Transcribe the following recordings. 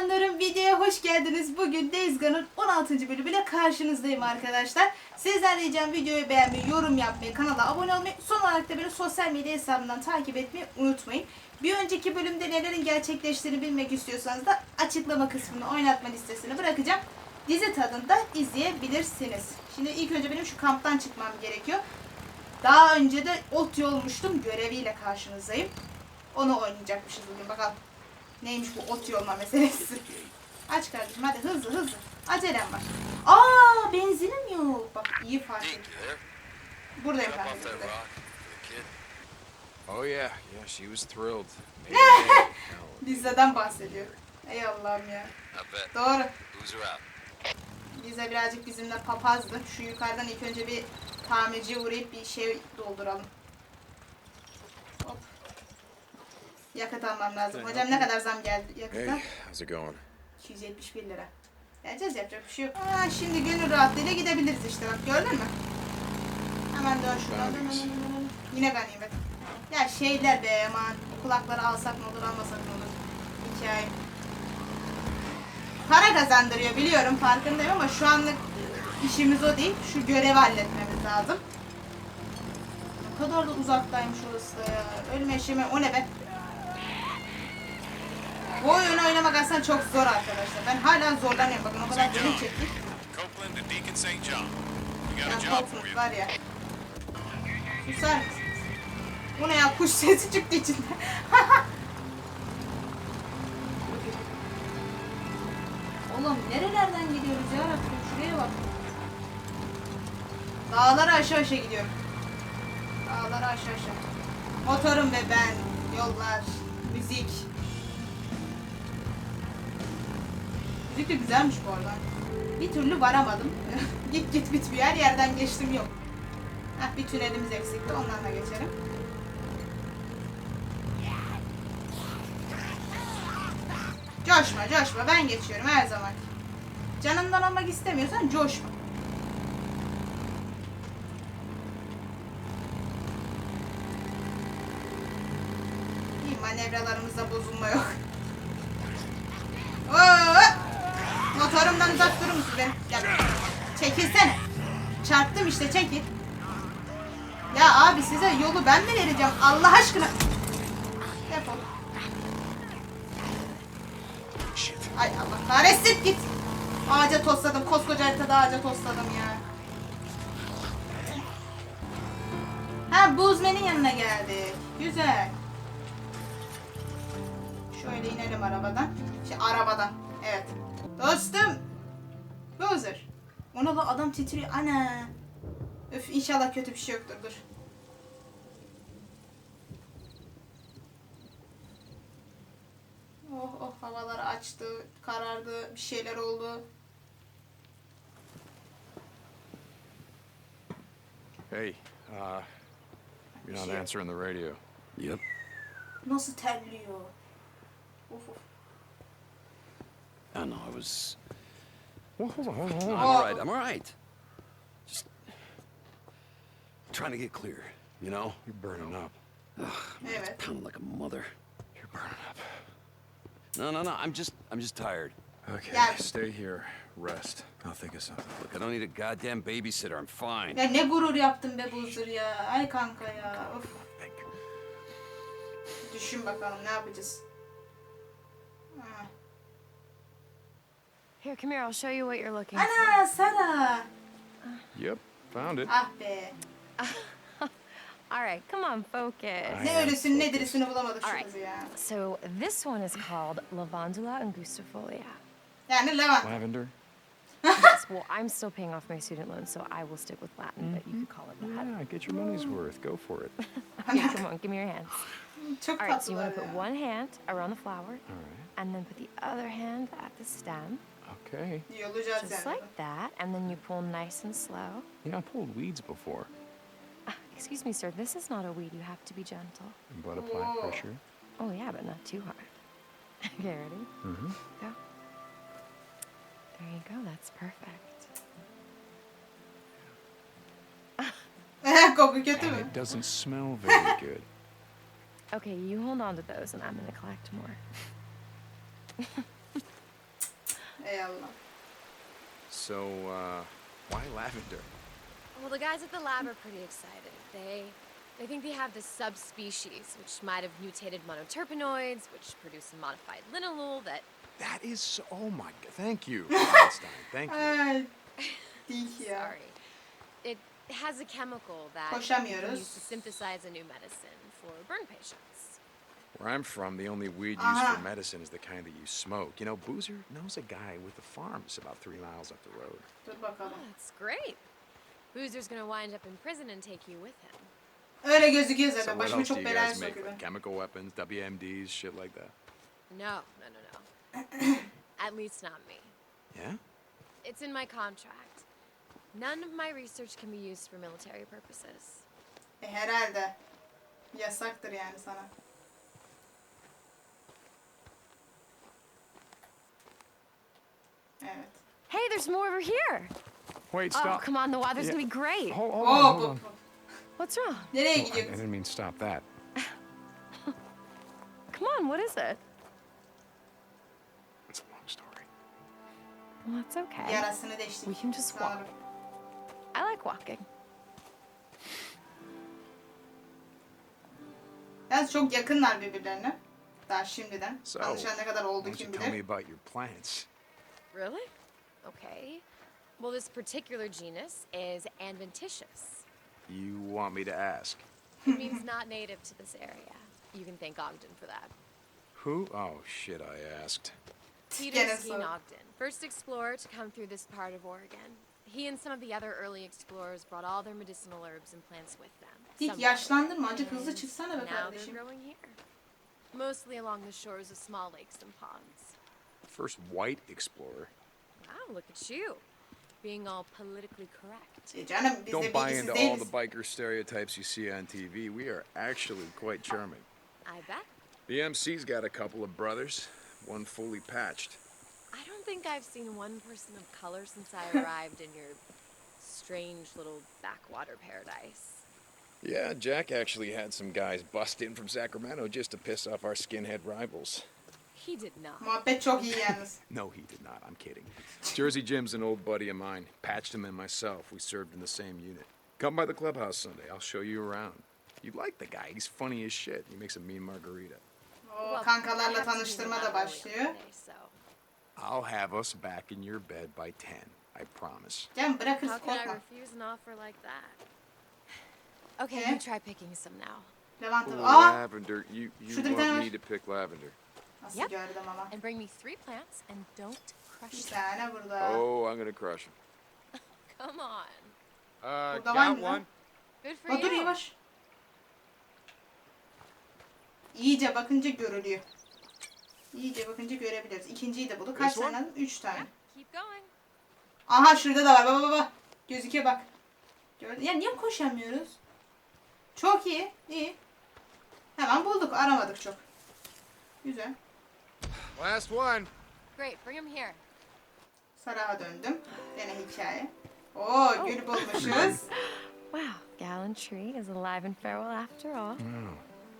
canlarım videoya hoş geldiniz. Bugün Days Gone'ın 16. bölümüyle karşınızdayım arkadaşlar. Sizden ricam videoyu beğenmeyi, yorum yapmayı, kanala abone olmayı, son olarak da beni sosyal medya hesabından takip etmeyi unutmayın. Bir önceki bölümde nelerin gerçekleştiğini bilmek istiyorsanız da açıklama kısmına oynatma listesini bırakacağım. Dizi tadında izleyebilirsiniz. Şimdi ilk önce benim şu kamptan çıkmam gerekiyor. Daha önce de ot yolmuştum göreviyle karşınızdayım. Onu oynayacakmışız bugün bakalım. Neymiş bu ot yolma meselesi. Aç kardeşim hadi hızlı hızlı. Acelem var. Aa benzinim yok. Bak iyi fark ettim. Buradayım kardeşim. Oh yeah, yeah, she was thrilled. Lizza'dan bahsediyor. Ey Allah'ım ya. Doğru. Lizza birazcık bizimle papazdı. Şu yukarıdan ilk önce bir tamirciye uğrayıp bir şey dolduralım. Hop. Yakıt almam lazım. Hocam ne kadar zam geldi yakıta? Hey, how's it going? 271 lira. Geleceğiz yapacak bir şey yok. Aa, şimdi gönül rahatlığıyla gidebiliriz işte bak gördün mü? Hemen dön şuradan. dön, dön, dön, dön. Yine ganimet. Ya şeyler be aman. Kulakları alsak ne olur almasak ne olur. Hikaye. Para kazandırıyor biliyorum farkındayım ama şu anlık işimiz o değil. Şu görevi halletmemiz lazım. Ne kadar da uzaktaymış orası da ya. Ölme eşeğime o ne be? Bu oyunu oynamak aslında çok zor arkadaşlar. Ben hala zorlanıyorum. Bakın o kadar bölüm çektik. Copeland Ya you. var ya. Susar mısınız? Bu ne ya? Kuş sesi çıktı içinde. Oğlum nerelerden gidiyoruz ya Rabbim? Şuraya bak. Dağlara aşağı aşağı gidiyorum. Dağlara aşağı aşağı. Motorum ve ben. Yollar. Müzik. Müzik güzelmiş bu arada. Bir türlü varamadım. git git bitmiyor. Her yerden geçtim yok. Heh, bir tünelimiz eksikti. Ondan da geçelim. Coşma coşma. Ben geçiyorum her zaman. Canından olmak istemiyorsan coşma. Manevralarımızda bozulma yok. Motorumdan uzak durur musun be? Gel. Çekilsene. Çarptım işte çekil. Ya abi size yolu ben mi vereceğim Allah aşkına? Defol. Ay Allah kahretsin git. Ağaca tosladım. Koskoca haritada ağaca tosladım ya. Ha Buzmen'in yanına geldik. Güzel. Şöyle inelim arabadan. Şey arabadan. Evet. Dostum. Boozer. Ona da adam titriyor. Ana. Öf inşallah kötü bir şey yoktur. Dur. Oh oh havalar açtı, karardı, bir şeyler oldu. Hey, uh, you're not Shit. answering the radio. Yep. Nasıl terliyor? Of of. Oh, I know I was. Well, hold on, hold on, hold I'm. Oh. all right. I'm all right. Just trying to get clear, you know? You're burning up. Evet. Pounding like a mother. You're burning up. No, no, no. I'm just, I'm just tired. Okay, Yeah. stay here, rest. I'll think of something. Look, I don't need a goddamn babysitter. I'm fine. Ya ne gurur yaptın be Buzzer ya. Ay kanka ya. Of. Thank you. Düşün bakalım ne yapacağız. Here, come here. I'll show you what you're looking Ana Sara. Yep, found it. Ah be. All right, come on, focus. Ne ölüsünü ne dirisini bulamadık şu Alright. kızı ya. So this one is called Lavandula angustifolia. Yani Levan. Lavender. yes, well, I'm still paying off my student loan, so I will stick with Latin, but you could call it that. Yeah, get your money's worth. Go for it. Yeah, come on, give me your hands. Çok All right, so you want to put one hand around the flower, All right. and then put the other hand at the stem, Okay. Just like that, and then you pull nice and slow. Yeah, I pulled weeds before, Ah, excuse me, sir, this is not a weed. You have to be gentle. but apply Whoa. pressure. Oh, yeah, but not too hard. okay, ready? Mm-hmm. Go. There you go. That's perfect. Koku kötü And mü? it doesn't smell very good. Okay, you hold on to those, and I'm gonna collect more. Ey Allah. So, uh, why lavender? Well, the guys at the lab are pretty excited. They they think they have this subspecies which might have mutated monoterpenoids, which produce a modified linalool that That is so. Oh my god. Thank you, Einstein. Thank you. Ay. Dik sorry. It has a chemical that Koşamıyoruz. can use to synthesize a new medicine for burn patients. Where I'm from, the only weed used Aha. for medicine is the kind that you smoke. You know, Boozer knows a guy with a farm that's about three miles up the road. Dur bakalım. Oh, that's great. Boozer's gonna wind up in prison and take you with him. Öyle gözüküyor So zaten. what Başımı else do çok you belaya guys make? sokuyor. Like chemical weapons, WMDs, shit like that? No, no, no, no. At least not me. Yeah? It's in my contract. None of my research can be used for military purposes. E, herhalde. Yasaktır yani sana. There's more over here. Wait, Oh, stop. come on, the water's Yeah. gonna be great. Hold, hold Hop on, hold on. What's wrong? Nereye Oh, I, didn't mean to stop that. Come on, what is it? It's a long story. Well, it's okay. Yarasını deştik. We can just walk. I like walking. Yalnız çok yakınlar birbirlerine. Daha şimdiden. So, Tanışan ne kadar oldu kim you tell me bilir. about your plants? Really? Okay. Well, this particular genus is adventitious. You want me to ask? It means not native to this area. You can thank Ogden for that. Who? Oh, shit, I asked. Peter Gene Skeen Ogden, first explorer to come through this part of Oregon. He and some of the other early explorers brought all their medicinal herbs and plants with them. Dik Some yaşlandın mı? Ancak hızlı çıksana be Now they're growing here. Mostly along the shores of small lakes and ponds. First white explorer. Wow, look at you. Being all politically correct. Canım Don't buy into all değiliz. the biker stereotypes you see on TV. We are actually quite charming. I bet. The MC's got a couple of brothers, one fully patched. I don't think I've seen one person of color since I arrived in your strange little backwater paradise. Yeah, Jack actually had some guys bust in from Sacramento just to piss off our skinhead rivals. He did not. Muhabbet çok iyi yalnız. No, he did not. I'm kidding. Jersey Jim's an old buddy of mine. Patched him and myself. We served in the same unit. Come by the clubhouse Sunday. I'll show you around. You'd like the guy. He's funny as shit. He makes a mean margarita. Oh, o Well, I kankalarla have to leave tanıştırma him da out early on başlıyor. Monday, so. I'll have us back in your bed by 10. I promise. Can bırakırız How can I korkma. refuse an offer like that? Okay, Okay. you try picking some now. Lavanta. Ooh, Aa! lavender. You, you Şurada bir want tane me to pick lavender. Nasıl Yep. gördüm ama. And bring me three plants and don't Bir crush them. tane burada. Oh, I'm gonna crush him. Come on. Uh, Burada var mı lan? Good for Aa, dur you. yavaş. İyice bakınca görülüyor. İyice bakınca görebiliriz. İkinciyi de bulduk. Kaç This one? tane? aldın? Üç tane. Yeah, keep going. Aha şurada da var. Baba baba. Gözüküyor bak. Gördün. Ya niye koşamıyoruz? Çok iyi. İyi. Hemen bulduk. Aramadık çok. Güzel. Last one. Great, bring him here. Saraha döndüm. Gene hikaye. Oo gül bulmuşuz. Wow, Gallantry is alive and farewell after all. Mm.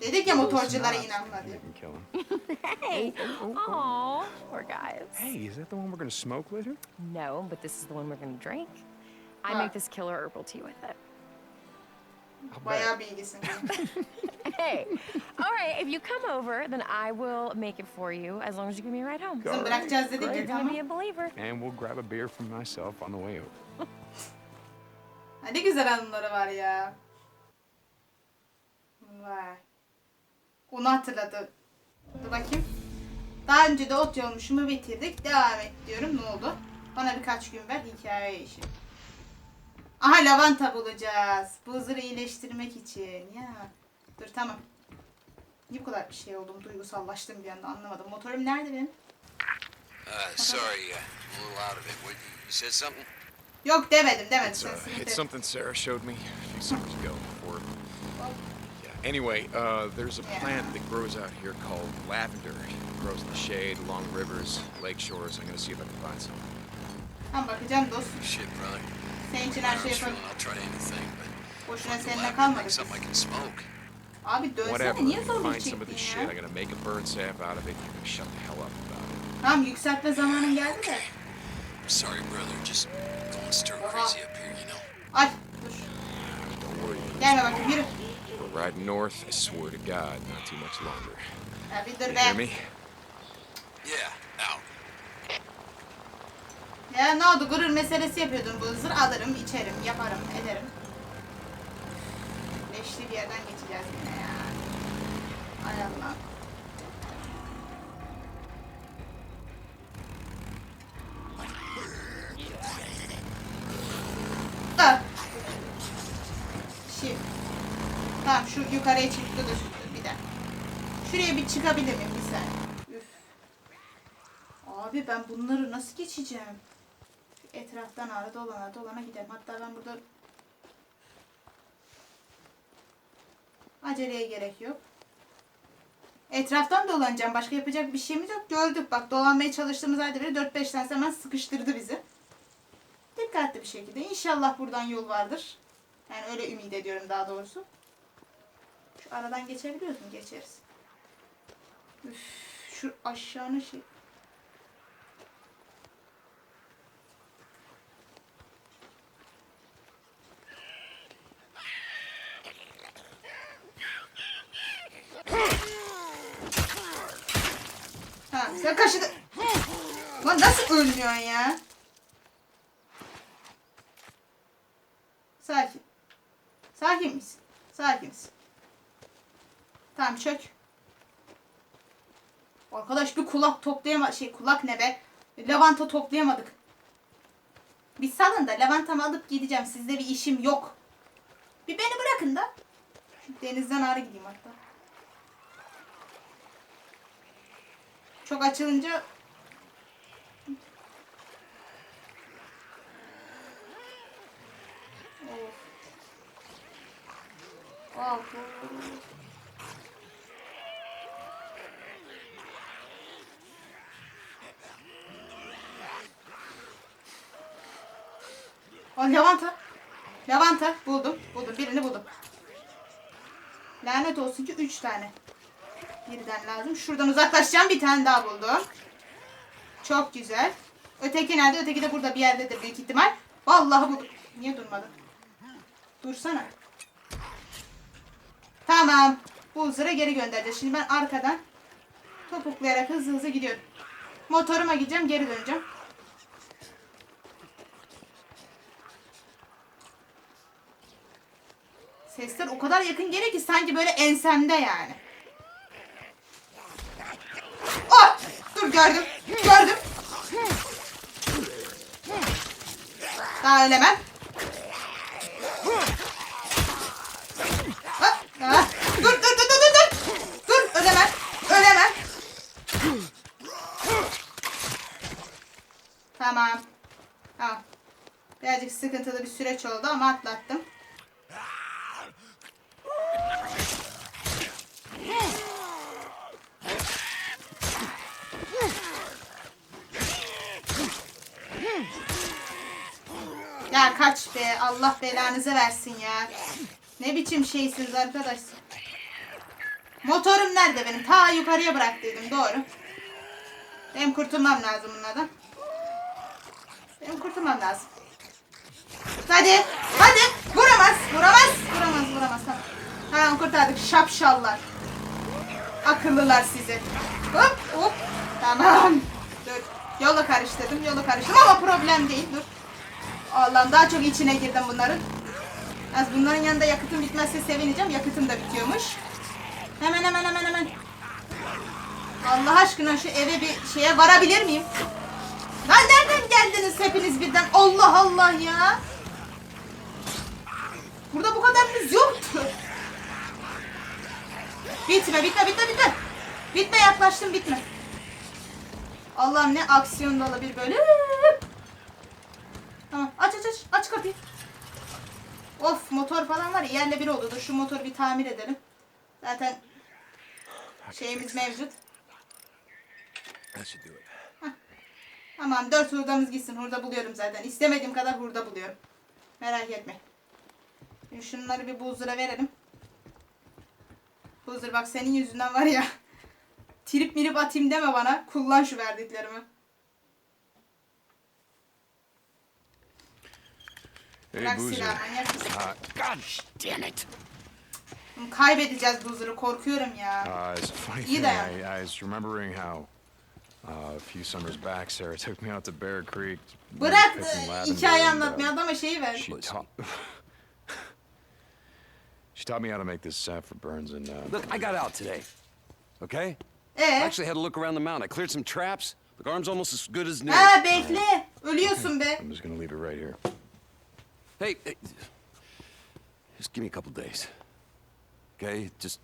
Dedik ya motorculara inanma diye. You can kill him. Hey, oh, oh, oh. poor guys. Hey, is that the one we're gonna smoke later? No, but this is the one we're gonna drink. I make this killer herbal tea with it. I'll Bayağı bet. bilgisin. Hey, all right. If you come over, then I will make it for you as long as you give me a ride home. Kızım bırakacağız dedik You're ya gonna tamam. be a believer. And we'll grab a beer for myself on the way over. Ha, ne güzel anıları var ya. Vay. Onu hatırladı. Dur bakayım. Daha önce de ot yolmuşumu bitirdik. Devam et diyorum. Ne oldu? Bana birkaç gün ver hikaye işi. Aha lavanta bulacağız. Buzları iyileştirmek için. Ya. Dur tamam. Niye bu kadar bir şey oldum? Duygusallaştım bir anda anlamadım. Motorum nerede benim? Uh, sorry, uh, I'm a little out of it. What, you said something? Yok demedim demedim. It's, uh, it's something Sarah showed me a few summers ago before. Yeah. Anyway, uh, there's a plant that grows out here called lavender. It grows in the shade along rivers, lake shores. I'm gonna see if I can find some. Tamam bakacağım dostum. Shit, brother. Senin için her şey Arms yaparım. full, I'll try anything, but Boşuna seninle kalmadık. something I can smoke. Abi dönsene Whatever. niye zorluk find some of çektin this shit. I'm gonna make a burn sap out of it. You're gonna shut the hell up about it. Tamam yükseltme zamanın geldi de. Sorry, brother. Just going stir crazy up here, you know. Ay dur. Don't worry. Gelme bakayım yürü. We're riding north, I swear to God, not too much longer. Ya bir dur You hear be. me? Yeah, out. Ya ne oldu gurur meselesi yapıyordun bu hızır alırım içerim yaparım ederim. Leşli bir yerden geçeceğiz yine ya. Ay Allah. Da. Şimdi. Tamam şu yukarıya çıktı da şu- bir de. Şuraya bir çıkabilir miyim bir saniye? Üf. Abi ben bunları nasıl geçeceğim? Etraftan ara dolana dolana gidelim. Hatta ben burada aceleye gerek yok. Etraftan dolanacağım. Başka yapacak bir şeyimiz yok. Gördük bak dolanmaya çalıştığımız halde bile 4-5 tane hemen sıkıştırdı bizi. Dikkatli bir şekilde. İnşallah buradan yol vardır. Yani öyle ümit ediyorum daha doğrusu. Şu aradan geçebiliyoruz mu? Geçeriz. Üf, şu aşağının şey... sen kaşıdı. Lan nasıl ölmüyorsun ya? Sakin. Sakin misin? Sakiniz. Tamam çök. Arkadaş bir kulak toplayama şey kulak ne be? Lavanta toplayamadık. Bir salın da lavantamı alıp gideceğim. Sizde bir işim yok. Bir beni bırakın da. Denizden ağrı gideyim hatta. Çok açılınca Of. Of. O lavanta. Lavanta buldum. Buldum. Birini buldum. Lanet olsun ki 3 tane. Birden lazım. Şuradan uzaklaşacağım. Bir tane daha buldum. Çok güzel. Öteki nerede? Öteki de burada bir yerdedir büyük ihtimal. Vallahi buldum. Niye durmadın? Dursana. Tamam. Bu geri göndereceğiz. Şimdi ben arkadan topuklayarak hızlı hızlı gidiyorum. Motoruma gideceğim. Geri döneceğim. Sesler o kadar yakın geliyor ki sanki böyle ensemde yani. Oh! Dur gördüm. Gördüm. Daha ölemem. Ah, ah. Dur dur dur dur dur. Dur ölemem. Ölemem. Tamam. Tamam. Birazcık sıkıntılı bir süreç oldu ama atlattım. Ya kaç be Allah belanızı versin ya. Ne biçim şeysiniz arkadaş. Motorum nerede benim? Ta yukarıya bıraktıydım doğru. Benim kurtulmam lazım bunlardan. Benim kurtulmam lazım. Hadi. Hadi. Vuramaz. Vuramaz. Vuramaz. Vuramaz. Tamam. Tamam kurtardık. Şapşallar. Akıllılar sizi. Hop hop. Tamam. Dur. Yolu karıştırdım. Yolu karıştırdım ama problem değil. Dur. Allah'ım daha çok içine girdim bunların. Az bunların yanında yakıtım bitmezse sevineceğim. Yakıtım da bitiyormuş. Hemen hemen hemen hemen. Allah aşkına şu eve bir şeye varabilir miyim? Lan nereden geldiniz hepiniz birden? Allah Allah ya. Burada bu kadarınız yoktu. Bitme bitme bitme bitme. Bitme yaklaştım bitme. Allah'ım ne aksiyon dolu bir bölüm. Aç aç aç aç kapıyı. Of motor falan var yerle bir oldu. Dur şu motoru bir tamir edelim. Zaten şeyimiz mevcut. İt. Tamam dört hurdamız gitsin. Hurda buluyorum zaten. İstemediğim kadar hurda buluyorum. Merak etme. Şimdi şunları bir buzura verelim. Buzur bak senin yüzünden var ya. trip mirip atayım deme bana. Kullan şu verdiklerimi. Hey, Bırak Boozer. silahı manyak mısın? Uh, God damn it! Kaybedeceğiz Boozer'ı korkuyorum ya. uh, it's a funny You thing. there. I, I was remembering how uh, a few summers back, Sarah took me out to Bear Creek. we were Bırak picking e, lavender hikaye and, uh, anlatmaya adama şeyi ver. She taught. she taught me how to make this sap for burns, and uh, Look, I got out today. Okay? I Ee? actually had a look around the mountain. I cleared some traps. The arm's almost as good as new. Ha bekle. Ölüyorsun be. I'm just gonna leave it right here. Hey, hey, just give me a couple days. Okay? Just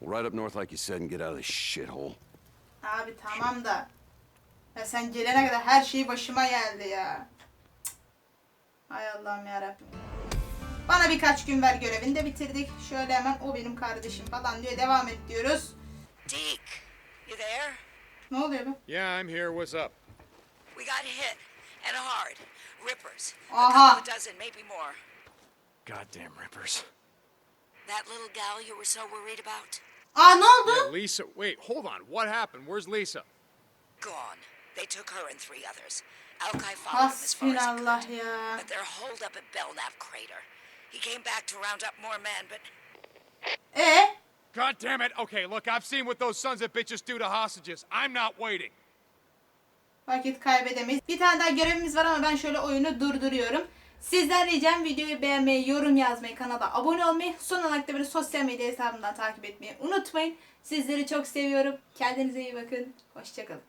we'll ride up north like you said and get out of this shithole. Abi tamam da. Ya sen gelene kadar her şey başıma geldi ya. Hay Allah'ım yarabbim. Bana birkaç gün ver görevini de bitirdik. Şöyle hemen o benim kardeşim falan diyor. Devam et diyoruz. Deke, you there? Ne oluyor be? Yeah, I'm here. What's up? We got hit, and hard. Rippers. A Aha. couple of dozen, maybe more. Goddamn rippers. That little gal you were so worried about? Aa ne oldu? Yeah, Lisa. Wait, hold on. What happened? Where's Lisa? Gone. They took her and three others. Alki followed them as far as he Hasbinallah could. ya. But they're holed up at Belknap Crater. He came back to round up more men, but Eh? God damn it. Okay, look, I've seen what those sons of bitches do to hostages. I'm not waiting. Vakit kaybedemeyiz. Bir tane daha görevimiz var ama ben şöyle oyunu durduruyorum. Sizden ricam videoyu beğenmeyi, yorum yazmayı, kanala abone olmayı, son olarak da beni sosyal medya hesabımdan takip etmeyi unutmayın. Sizleri çok seviyorum. Kendinize iyi bakın. Hoşçakalın.